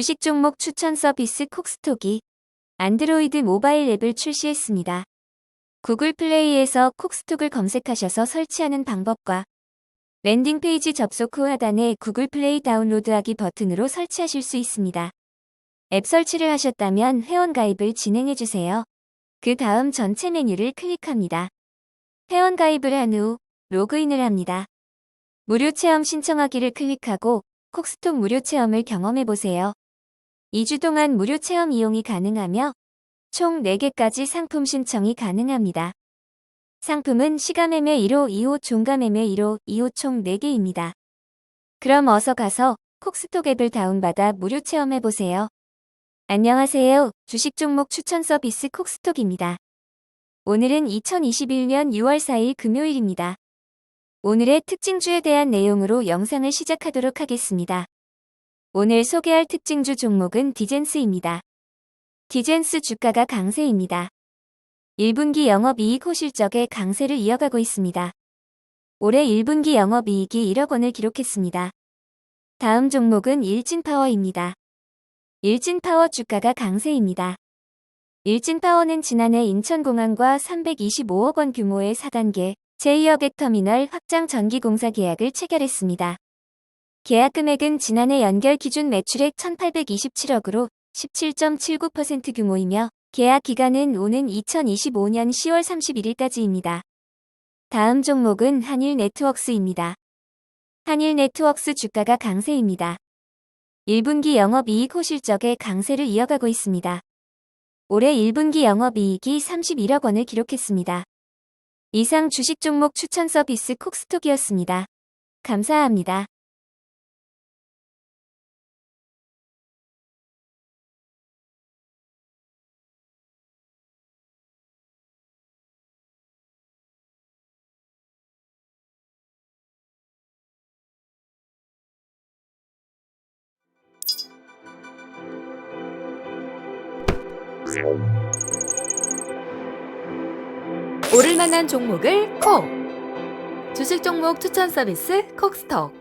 주식 종목 추천 서비스 콕스톡이 안드로이드 모바일 앱을 출시했습니다. 구글 플레이에서 콕스톡을 검색하셔서 설치하는 방법과 랜딩 페이지 접속 후 하단에 구글 플레이 다운로드하기 버튼으로 설치하실 수 있습니다. 앱 설치를 하셨다면 회원 가입을 진행해 주세요. 그 다음 전체 메뉴를 클릭합니다. 회원 가입을 한 후 로그인을 합니다. 무료 체험 신청하기를 클릭하고 콕스톡 무료 체험을 경험해 보세요. 2주 동안 무료 체험 이용이 가능하며 총 4개까지 상품 신청이 가능합니다. 상품은 시가매매 1호, 2호, 종가매매 1호, 2호 총 4개입니다. 그럼 어서 가서 콕스톡 앱을 다운받아 무료 체험해 보세요. 안녕하세요. 주식 종목 추천 서비스 콕스톡입니다. 오늘은 2021년 6월 4일 금요일입니다. 오늘의 특징주에 대한 내용으로 영상을 시작하도록 하겠습니다. 오늘 소개할 특징주 종목은 디젠스입니다. 디젠스 주가가 강세입니다. 1분기 영업이익 호실적의 강세를 이어가고 있습니다. 올해 1분기 영업이익이 1억 원을 기록했습니다. 다음 종목은 일진파워입니다. 일진파워 주가가 강세입니다. 일진파워는 지난해 인천공항과 325억 원 규모의 4단계 제2여객터미널 확장 전기공사 계약을 체결했습니다. 계약 금액은 지난해 연결 기준 매출액 1827억으로 17.79% 규모이며 계약 기간은 오는 2025년 10월 31일까지입니다. 다음 종목은 한일 네트워크스입니다. 한일 네트워크스 주가가 강세입니다. 1분기 영업이익 호실적의 강세를 이어가고 있습니다. 올해 1분기 영업이익이 31억 원을 기록했습니다. 이상 주식 종목 추천 서비스 콕스톡이었습니다. 감사합니다. 오를 만한 종목을 콕! 주식 종목 추천 서비스 콕스톡